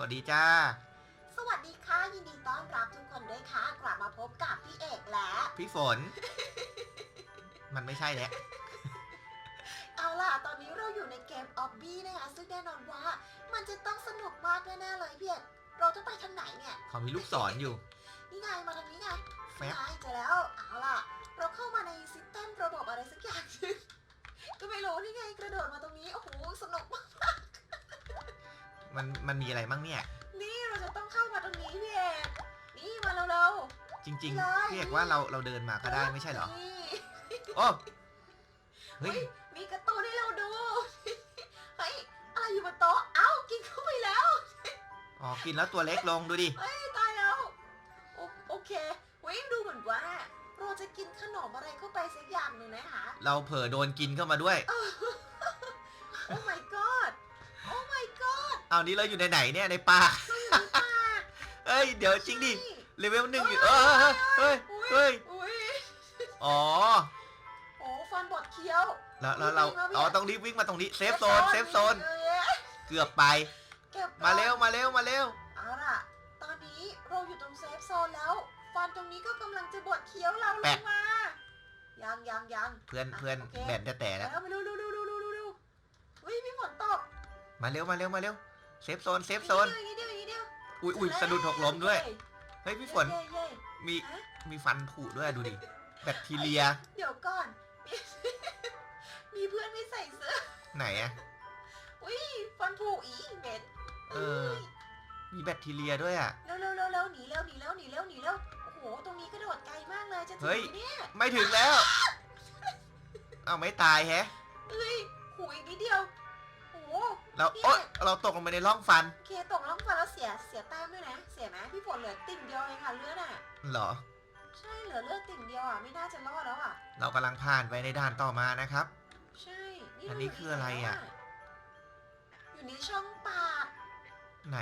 วัสดีจ้า สวัสดีค่ะ ยินดีต้อนรับทุกคนด้วยค่ะ กลับมาพบกับพี่เอกและ พี่ฝน มันไม่ใช่แล้วเอาล่ะ ตอนนี้เราอยู่ในเกมออบบี้นะคะ ซึ่งแน่นอนว่า มันจะต้องสนุกมากแน่ๆเลยพี่เอกเราจะไปทางไหนเนี่ย เขามีลูกศรอยู่ นี่ไงมาทางนี้ไงแฟนี่บไงเจอแล้ว เอาล่ะ เราเข้ามาในซิสเต็มระบบอะไรสักอย่างหนึงก็ไม่รู้นี่ไงกระโดดมาตรงนี้ โอ้โห สนุกมาก มันมันมีอะไรมั่งเนี่ย นี่เราจะต้องเข้ามาตรงนี้พี่เอกนี่มาเร็ว จริงเลยๆพี่เอกว่าเราเราเดินมาๆก็ได้ไม่ใช่เหรอนี่โอ้เฮ้ยมีการ์ตูนให้เราดูเฮ้ยอะไรอยู่บนโต๊ะเอ้ากินเข้าไปแล้วอ๋อกินแล้วตัวเล็กลงดูดิ เฮ้ยตายแล้วโอโอเคเว้ยดูเหมือนว่าเราจะกินขนมอะไรเข้าไปสักอย่างหนึ่งนะคะ เราเผลอโดนกินเข้ามาด้วย โอ้ my god โอ้ my god เอานี้เราอยู่ในไหนเนี่ยในป่าเราอยู่ในป่าเอ้ยเดี๋ยวจริงดิใช่เลเวลหนึ่งอยู่เออเฮ้ยเฮ้ยอุ้ยอ๋อโอ้ฟันบดเคี้ยวแล้วแล้วเราวิ่งมาพี่อ๋อต้องรีบวิ่งมาตรงนี้เซฟโซนเซฟโซนเออเกือบไปเก็บก่อนมาเร็วมาเร็วมาเร็วเอาล่ะ ตอนนี้เราอยู่ตรงเซฟโซนแล้วฟันตรงนี้ก็กำลังจะบดเคี้ยวเราลแปะงมายังยังยังเพื่อนอะเพื่อนโอเคแบนแต่แต่แล้วแล้วมาเร็วเร็วเร็วเร็วเร็วเร็วเร็วเฮ้ยมีฝนตกมาเร็วมาเร็วมาเร็ว เซฟโซนเซฟโซนนิดเดียวนิดเดียวอุ้ยอุ้ยนิเดียวสะดุดหกล้มด้วยเย้เฮ้ยพี่ฝนเย้เย้มีฮะมีฟันผุด้วยดูดิแบคทีเรียเดี๋ยวก่อนมีมีเพื่อนไม่ใส่เสื้อไหนอะอุ้ยฟันผุอีเหม็นเออ มีแบคทีเรียด้วยอะ เร็วเร็วเร็วเร็วหนีเร็วหนีเร็วหนีเร็วหนีเร็วโอ้โหตรงนี้กระโดดไกลมากเลยจะถึงเฮ้ย ไหมเนี่ยไม่ถึงแล้ว เอาไม่ตายแฮะเฮ้ยหูอีกนิดเดียวโอ้โห เราโอ๊ยเราตกลงไปในร่องฟัน เคตกล่องฟันแล้วเสียเสียแต้มด้วยนะ เสียไหมพี่ฝนเหลือติ่งเดียวเองค่ะเลือดอะ เหรอ ใช่เหลือเลือดติ่งเดียวอะไม่น่าจะรอดแล้วอะ เรากำลังผ่านไปในด่านต่อมานะครับ ใช่อันนี้คืออะไรอะ อยู่ในช่องปากไหน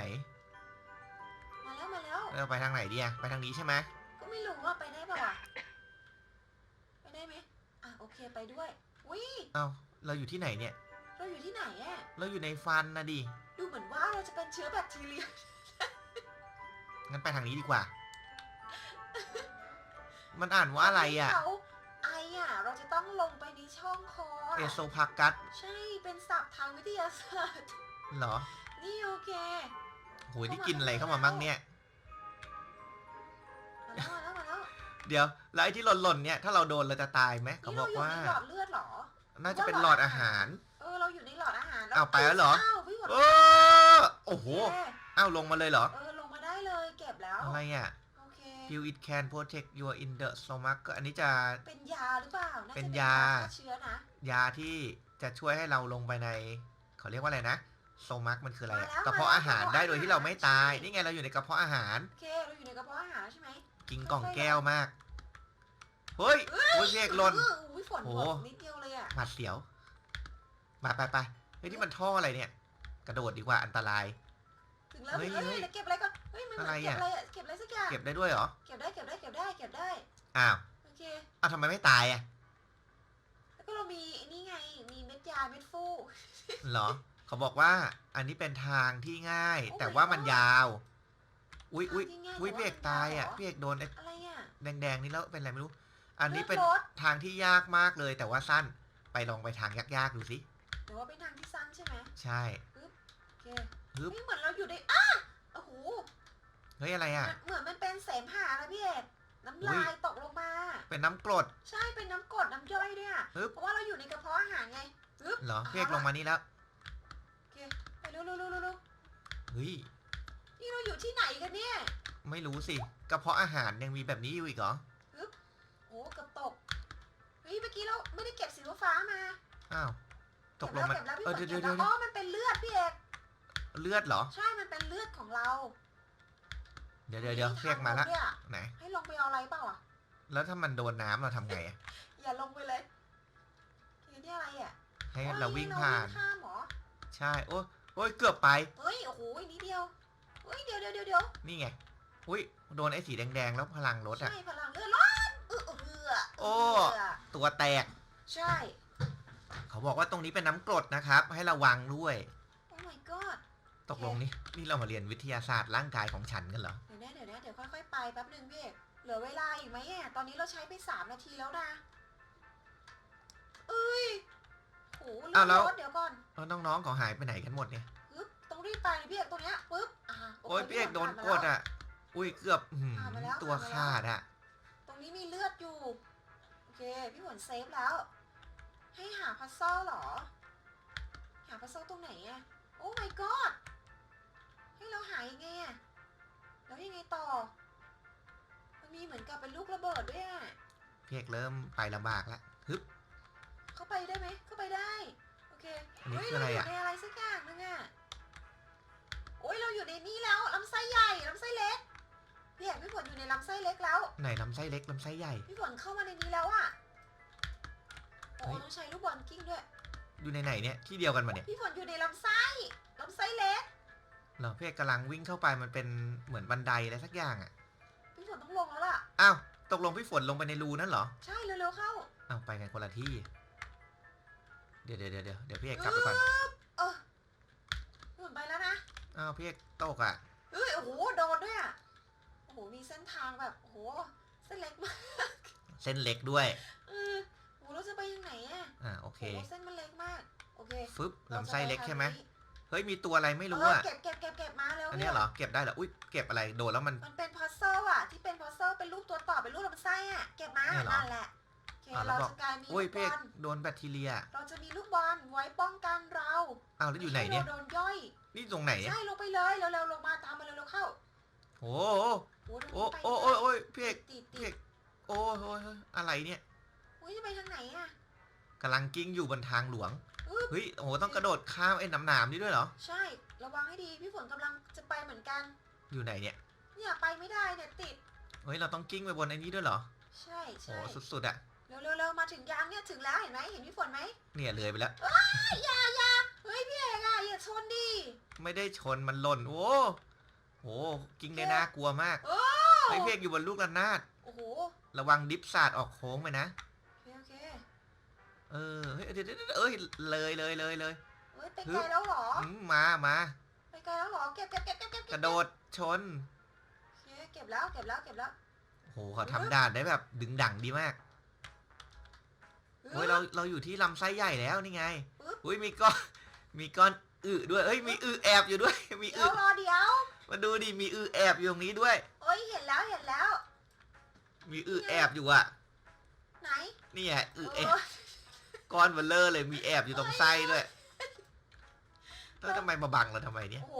มาแล้วมาแล้ว เราไปทางไหนดีอะไปทางนี้ใช่ไหมก็ไม่รู้ว่าไปได้ป่าวะไปได้ไหมอะโอเคไปด้วยวิเอ้าเราอยู่ที่ไหนเนี่ยเราอยู่ที่ไหนอะ เราอยู่ในฟันนะดิ ดูเหมือนว่าเราจะเป็นเชื้อแบคทีเรีย งั้นไปทางนี้ดีกว่า มันอ่านว่าอะไรอะเขาไออะ เราจะต้องลงไปในช่องคอเออะโซพากัสใช่ เป็นศัพท์ทางวิทยาศาสตร์ เหรอนี่โอเคโหยนี่กินอะไรเข้ามามั่งเนี่ย มาแล้วมาแล้วมาแล้วเดี๋ยว แล้วไอ้ที่หล่นๆเนี่ย ถ้าเราโดนเราจะตายไหมเขานี่บเราอกอยู่ว่า ในหลอดเลือดเหรอ น่าจะเป็นหลอดอาหารเออเราอยู่ในหลอดอาหารอ้าวไปแล้วเหรอ อ้าวพี่หมดโอ้โอ้โหโอเคอ้าวลงมาเลยเหรอ เออลงมาได้เลยเก็บแล้ว อะไรอะ โอเค Feel it can protect your in the stomach ก็อันนี้จะ เป็นยาหรือเปล่าน่าจะเป็นยา ฆ่เชื้อนะ ยาที่จะช่วยให้เราลงไปในเขาเรียกว่าอะไรนะโซมักมันคืออะไรอะมาแล้วกระเพาะอาหารมาแล้วได้โดยที่เราไม่ตาย ใช่ นี่ไงเราอยู่ในกระเพาะอาหาร โอเคเราอยู่ในกระเพาะอาหารใช่ไหม กินกล่องแก้วมาก เฮ้ยโอ้ยเรียกหล่น เอออุ้ยฝนโอ้หมดนิดเดียวเลยอะ หมัดเสียว มาไปไปเฮ้ยนี่มันท่ออะไรเนี่ย กระโดดดีกว่าอันตราย ถึงแล้วเฮ้ยเฮ้ยเฮ้ย เดี๋ยวเก็บอะไรก่อนเฮ้ยมันเหมือนอะไรเก็บอะอะไรอะเก็บอะไรสักอย่างเก็บได้ด้วยเหรอ เก็บได้เก็บได้เก็บได้เก็บได้อ้าวโอเค อ้าวทำไมไม่ตายอะแล้วก็เรามีไอ้นี่ไงมีเม็ดยาเม็ดฟูเหรอ เขาบอกว่าอันนี้เป็นทางที่ง่าย Oh my แต่ว่ามันยาว อุ้ยอุ้ยทางที่ง่ายอุ้ยแต่พี่ว่าเอกตายอะมันยาวเหรอพี่เอกโดนไอ้อะไรอะแดงๆนี่แล้วเป็นอะไรไม่รู้ อันนี้เป็น ลือดรถทางที่ยากมากเลยแต่ว่าสั้นไปลองไปทางยากๆดูสิ หรือว่าเป็นทางที่สั้นใช่ไหมใช่โอเคฮึบนี่เหมือนเราอยู่ในอ้าโอ้โหเฮ้ยอะไรอะ มันเหมือนมันเป็นเสมหะนะพี่เอกน้ำอุ๊ลายยตกลงมา เป็นน้ำกรด ใช่เป็นน้ำกรดน้ำย่อยด้วยอะฮึบ เพราะว่าเราอยู่ในกระเพาะอาหารไงฮึบเหรอพี่เอกลงมานี่แล้วโอเคไปเร็วเร็วเร็วเร็วเร็วเฮ้ยนี่เราอยู่ที่ไหนกันเนี่ยไม่รู้สิกระเพาะอาหารยังมีแบบนี้อยู่อีกเหรอโอ้เกือบตกเฮ้ยเมื่อกี้เราไม่ได้เก็บสีฟ้ามา อ้าว ตกลงมันเก็บแล้วเออเก็เดี๋ยวบเดี๋ยวแล้วเดี๋ยวพี่ฝนเก็บแล้วอ๋อมันเป็นเลือดพี่เอกเลือดเหรอ ใช่มันเป็นเลือดของเราเดี๋ยวเดี๋ยวเดี๋ยวมีพี่เอกมาละทงลงด้วยอะไหน ให้ลงไปเอาอะไรเปล่าอะ แล้วถ้ามันโดนน้ำเราทำไงอะอย่าลงไปเลยเฮ้ยนี่อะไรอะให้เราวิ่งผ่านเรวิ่งข้ามเหรอใช่ โอ้โอ้ยเกือบไป เฮ้ยโอ้โหนิดเดียวเฮ้ยเดี๋ยวเดี๋ยวเดี๋ยวเดี๋ยวนี่ไง อุ้ยโดนไอ้สีแดงๆ แล้วพลังลดอะ ใช่พลังเลือดร้อนเออเออโอ้เออตัวแตก ใช่ เขาบอกว่าตรงนี้เป็นน้ำกรดนะครับ ให้ระวังด้วย โอ้ my god ตกลงนี่นี่เรามาเรียนวิทยาศาสตร์ร่างกายของฉันกันเหรอ เดี๋ยวนะเดี๋ยวนะเดี๋ยวค่อยๆไปแป๊บหนึ่งพี่เอกเหลือเวลาอีกไหมอะตอนนี้เราใช้ไปสามนาทีแล้วนะเอ้ยโหเลือดรถเดี๋ยวก่อนแล้วน้องๆเขาหายไปไหนกันหมดเนี่ย ปึ๊บต้องรีบไปเลยพี่เอกตรงเนี้ยปึ๊บอ่าโโอ้ยพี่เอกโดนผ่ากมาดแล้วอะ อุ้ยเกือบอื้อหือผ่านมาแล้วตัวผ่านมาแล้วขาดอะ ตรงนี้มีเลือดอยู่ โอเค พี่ฝนเซฟแล้ว ให้หาพัซเซิลเหรอ หาพัซเซิลตรงไหนอะโอ้ my god ให้เราหายังไงอะแล้วยังไงต่อ มันมีเหมือนกับเป็นลูกระเบิดด้วยอะพี่เอกเริ่มไปลำบากแล้วฮึบ เข้าไปได้ไหม เข้าไปได้ โอเคอันนี้เฮ้ยคืออะไรเราอยู่อะ ในอะไรสักอย่างนึงอะโอ้ยเราอยู่ในนี้แล้วลำไส้ใหญ่ลำไส้เล็กพี่เอกพี่ฝนอยู่ในลำไส้เล็กแล้ว ไหนลำไส้เล็กลำไส้ใหญ่ พี่ฝนเข้ามาในนี้แล้วอะ โอ้เฮ้ยต้องใช้ลูกบอลกิ้งด้วย อยู่ในไหนเนี่ยที่เดียวกันปะเนี่ยพี่ฝนอยู่ในลำไส้ลำไส้เล็กเหรอพี่เอกกำลังวิ่งเข้าไปมันเป็นเหมือนบันไดอะไรสักอย่างอะพี่ฝนต้องลงแล้วล่ะอ้าวตกลงพี่ฝนลงไปในรูนั่นเหรอใช่เร็วๆเข้าอ้าวไปกันคนละที่ เดี๋ยวเดี๋ยวเดี๋ยวเดี๋ยวเดี๋ยวพี่เอกกลับไปก่อนเออพี่ฝนไปแล้วนะอ้าวพี่เอกตกอะเอ้ยโอ้โหโดนด้วยอะโอ้โหมีเส้นทางแบบโอ้โหเส้นเล็กมากเส้นเล็กด้วย ยังไหนอะอ่าโอโอ้เคโหเส้นมันเล็กมาก โอเคฟึบราจะลำไส้เล็กปทางใช่ไหมนี้เฮ้ยมีตัวอะไรไม่รู้เอออะเก็บเก็บเก็บเก็บมาแล้วอันเนี้ยเหรอเก็บได้เหรออุ้ยเก็บอะไรโดนแล้วมันมันเป็นพัซเซิลอะที่เป็นพัซเซิลเป็นรูปตัวต่อเป็นรูปลำไส้อะเก็บมาเนี่ยเหรอนั่นแหละโอเคอะแล้วเราบอกจะกลายมีโอ้ยลูกพี่บเอกอลโดนแบคทีเรีย เราจะมีลูกบอลไว้ป้องกันเราอ้าวแล้วอยู่ไหนเนี่ยม่ให้ราโดนย่อย นี่ตรงไหนเนี่ยใช่ลงไปเลยเร็วๆลงมาตามมาเร็วๆเข้าโอ้โหโอ้โหโอ้โอ้โอ้ยโอ้ยพี่เอกติดพี่ติเอดกโอ้ยโอ้ยโอ้ยอะไรเนี่ยอุ้ยจะไปทางไหนอะ กำลังกิ้งอยู่บนทางหลวง อึ๊บเฮ้ย โอ้โห ต้องกระโดดข้ามไอ้น้ำหนามนี่ด้วยเหรอ ใช่ ระวังให้ดี พี่ฝนกำลังจะไปเหมือนกัน อยู่ไหนเนี่ย เนี่ยไปไม่ได้เนี่ยติด เฮ้ย เราต้องกิ้งไปบนไอ้นี้ด้วยเหรอ ใช่โอ้ใช่สุดๆอะเร็วๆเร็วๆมาถึงยางเนี่ยถึงแล้วเห็นไหมเห็นพี่ฝนไหมเนี่ยเลยไปแล้วอย่าอย่าเฮ้ยพี่เอกอะอย่าชนดิ ไม่ได้ชนมันหล่น โอ้โหกิ้งได้น่ากลัวมากโอ้ ไอ้ยพี่เอกอยู่บนลูกระนาด โอ้โห ระวังดิฟศาสตร์ออกโค้งไปนะโอเคโอเค เออเฮ้ยเดี๋ยวเดี๋ยวเดี๋ยวเอ้ยเลยเลยเลยเลยเฮ้ยไปไกลแล้วเหรออืมมามาไปไกลแล้วเหรอเก็บเก็บเก็บเก็บเก็บกระโดดชนโอเคเก็บแล้วเก็บแล้วเก็บแล้วโอ้โหเขาทำด่านได้แบบดึงดังดีมากเฮ้ยเราเราอยู่ที่ลำไส้ใหญ่แล้วนี่ไงปึ๊บอุ้ยมีก้อนมีก้อนอึด้วยเอ้ยมีอึแอบอยู่ด้วย มีเดี๋อึยวรอเดี๋ยวมาดูดิมีอึแอบอยู่ตรงนี้ด้วยเอ้ยเห็นแล้วเห็นแล้ว มีอึแอบอยู่อะ ไหนนี่ไงอึเอแอบอ ก้อนเบลเลอร์เลยมีแอบอยู่ตรงไส้ด้วยแล้วทำไมมาบังเราทำไมเนี่ย โอ้โห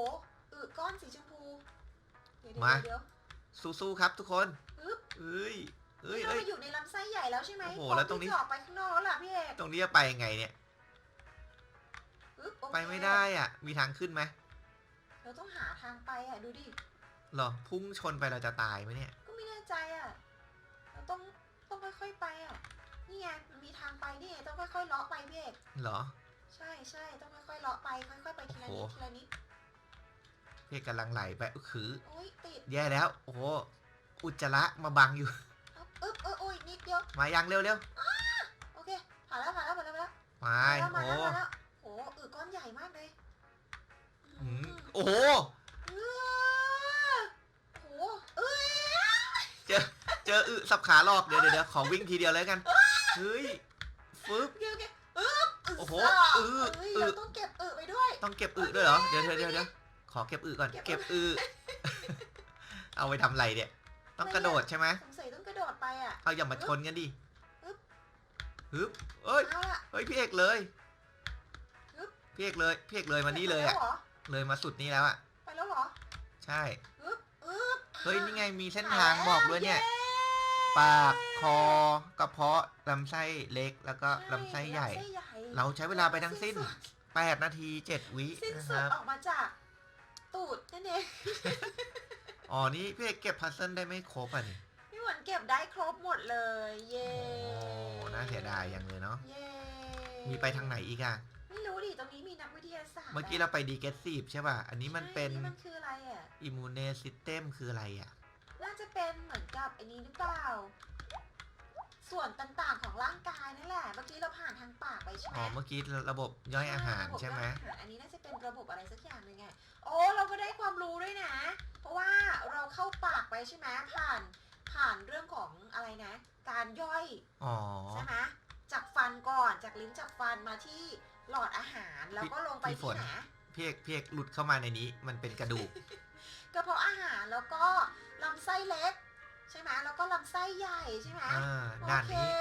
อึก้อนสีชมพู เดี๋ยวมา เดี๋ยวสู้ๆครับทุกคนปึ๊บเอ้ยเอ้ยนี่เราเอ้ย ไปอยู่ในลำไส้ใหญ่แล้วใช่ไหมโอ้โหแล้วตรงนี้พอพี่จะออกไปข้างนอกแล้วล่ะพี่เอกตรงนี้จะไปยังไงเนี่ยปึ๊บโอเคไปไม่ได้อะ มีทางขึ้นไหมเราต้องหาทางไปอะดูดิเหรอพุ่งชนไปเราจะตายไหมเนี่ย ก็ไม่แน่ใจอะ เราต้องต้องค่อยๆไปอะ นี่ไงมันมีทางไปนี่ไงต้องค่อยๆเลาะไปพี่เอกเหรอ ใช่ใช่ต้องค่อยๆเลาะไปค่อยๆไปทีละโอ้นิดโหทีละนิดพี่กำลังไหลไปอุ๊ยคือโอ้ยติดแย่แล้ว โอ้โหอุจจาระมาบังอยู่เอาอึ๊บเออโอ้ยนิดเดียวมายังเร็วเร็วโอเคผ่านแล้วผ่านแล้วผ่านแล้วผ่านแล้วๆมามาแล้วมาโอ้แล้วมาแล้วโอ้อึก้อนใหญ่มากเลยอืมโอ้โหเออโอ้เอ้ยเจอเจออึสับขาหลอกเดี๋ยวเดี๋ยวเดี๋ยวขอวิ่งทีเดียวแล้วกัน เฮ้ยฟึบ เดี๋ยวแกอึ๊บอึโอ้โหซ่าอึเอ้ยอึ เราต้องเก็บอึไปด้วย ต้องเก็บอึด้วยเหรอ เดี๋ยวเดี๋ยวเดี๋ยวเดี๋ยวขอเก็บอึก่อน เก็บเก็บอึเอาไปทำอะไรเนี่ย ต้องกระโดดใช่ไหมสงสัยต้องกระโดดไปอะ เอาอย่ามาชนกันดิอึ๊บฮึบเอ้ย เอาล่ะเฮ้ยพี่เอกเลยฮึบพี่เอกเลยพี่เอกเลยมานี่เลยไปอะแวหรเลยมาสุดนี้แล้วอะไปแล้วเหรอ ใช่ อึ๊บอึ๊บเฮ้ยนี่ไงมีเส้นทางบอกด้วยเนี่ยย้ ปากคอกระเพาะลำไส้เล็กแล้วก็ลำไส้ใหญ่ ลำไส้ใหญ่เราใช้เวลาไปทั้งสิ้นสุด8นาที 7 วิสิ้นนะคสุดรับ ออกมาจาก ตูดนั่นเอง อ๋อ นี่พี่เอกเก็บพัซเซิลได้ไม่ครบอะนี่พี่หวนเก็บได้ครบหมดเลย เย้โอ้น่าเสียดายอย่างเลยเนาะ เย้มีไปทางไหนอีกอะไม่รู้ดิตรงนี้มีนักวิทยาศาสตร์เมื่อกี้เราไปดีเกสซีฟใช่ป่ะ อันนี้มันเป็นใช่มันคืออะไรอะ อิมูเนซิสเต็มคืออะไรอะน่า จะเป็นเหมือนกับไอ้นี้หรือเปล่า ส่วนต่างๆของร่างกายนั่นแหละ เมื่อกี้เราผ่านทางปากไปใช่ไหมอ๋อเมื่อกี้ระบบย่อยอาหารใช่ไหมระบบย่อยอาหารอันนี้น่าจะเป็นระบบอะไรสักอย่างหนึงไงโอ้เราก็ได้ความรู้ด้วยนะ เพราะว่าเราเข้าปากไปใช่ไหมผ่านผ่านเรื่องของอะไรนะ การย่อยอ๋อใช่ไหมจากฟันก่อนจากลิ้นจากฟันมาที่หลอดอาหารแล้วก็ลงไปพี่ฝที่นไหนพี่เอกพี่เอกหลุดเข้ามาในนี้ มันเป็นกระดูก กระเพาะอาหารแล้วก็ลำไส้เล็ก ใช่ไหมแล้วก็ลำไส้ใหญ่ใช่ไหมอ่าโอด่านเคนี้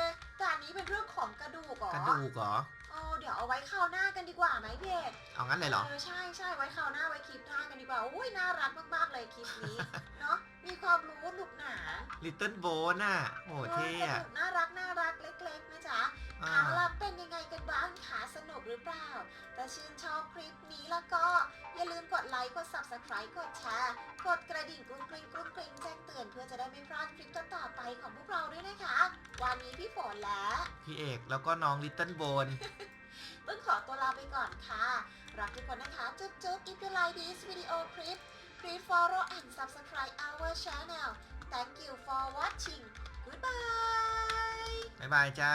ด่านนี้เป็นเรื่องของกระดูกเหรอกระดูกเหรอโอ้เดี๋ยวเอาไว้คราวหน้ากันดีกว่าไหมพี่เอกเอางั้นเลยเหรอ เออใช่ใช่ไว้คราวหน้าไว้คลิปหน้ากันดีกว่าอุ้ยน่ารักมากๆเลยคลิปนี้ เนาะมีความรู้หนุกหนาลิตเติ้ลโบน่ะโอ้เท่เอออะสนุกน่ารักน่ารักเล็กๆนะจ๊ะ อ่า เอาล่ะเป็นยังไงกันบ้างคะสนุกห รือเปล่าแต่ชื่นชอบคลิปนี้แล้วก็ อย่าลืมกดไลค์ กด subscribe กดแชร์ กดกระดิ่งกรุ้งกริ้งกรุ้งกริ้งแจ้งเตือนเพื่อจะได้ไม่พลาดคลิปต่อๆไปของพวกเราด้วยนะคะ วันนี้พี่ฝนและพี่เอกแล้วก็น้องลิตเติ้ลโบนต้องขอตัวลาไปก่อนค่ะ รักทุกคนนะคะ จุ๊บจุ๊บ if you like this video clip please follow and subscribe our channel thank you for watching goodbye บ๊ายบายจ้า